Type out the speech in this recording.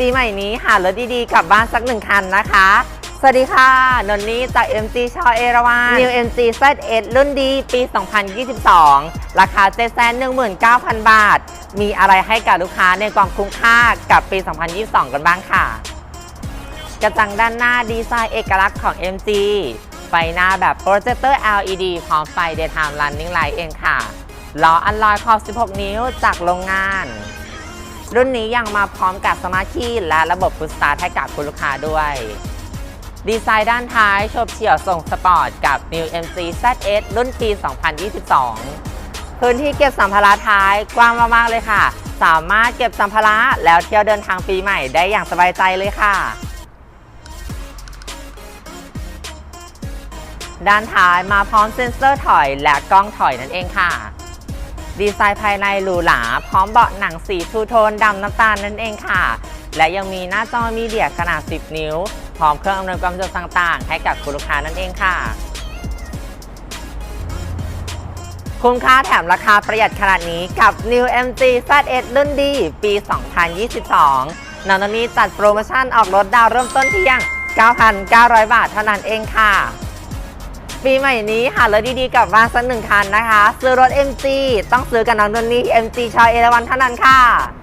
ปีใหม่นี้หารถดีๆกลับบ้านสักหนึ่งคันนะคะ สวัสดีค่ะ นนนี่จาก MG ชอเอราวัน New MG Z8 รุ่นดีปี 2022 ราคา719,000 บาท มีอะไรให้กับลูกค้าในความคุ้มค่ากับปี 2022 กันบ้างค่ะ กระจังด้านหน้าดีไซน์เอกลักษณ์ของ MG ไฟหน้าแบบโปรเจคเตอร์ LED พร้อมไฟ Daytime Running Light เองค่ะล้ออันลอยขอบ 16 นิ้วจากโรงงาน รุ่นนี้ยังมาพร้อมกับสมาร์ทคีย์และระบบพุชสตาร์ทให้กับคุณลูกค้าด้วย ดีไซน์ด้านท้ายโฉบเฉี่ยวทรงสปอร์ตกับ New MG ZS รุ่นปี 2022 พื้นที่เก็บสัมภาระท้ายกว้างมาก ๆ เลยค่ะ สามารถเก็บสัมภาระแล้วเที่ยวเดินทางปีใหม่ได้อย่างสบายใจเลยค่ะด้านท้ายมาพร้อมเซ็นเซอร์ถอยและกล้องถอยนั่นเองค่ะ ดีไซน์ภายในหรูหราพร้อมเบาะหนังสีทูโทนดำน้ำตาลนั่นเองค่ะ และยังมีหน้าจอมีเดียขนาด 10 นิ้ว พร้อมเครื่องอำนวยความสะดวกต่างๆ ให้กับคุณลูกค้านั่นเองค่ะ คุ้มค่าแถมราคาประหยัดขนาดนี้กับ New MG Z1 รุ่นดีปี 2022นอนนี้จัดโปรโมชั่นออกรถดาวเริ่มต้นเพียง 9,900 บาทเท่านั้นเองค่ะ ปีใหม่นี้หารถดีๆกลับบ้านสักหนึ่งคันนะคะ ซื้อรถ MG ต้องซื้อกับน้องนนนี่ MG ชอยเอราวันเท่านั้นค่ะ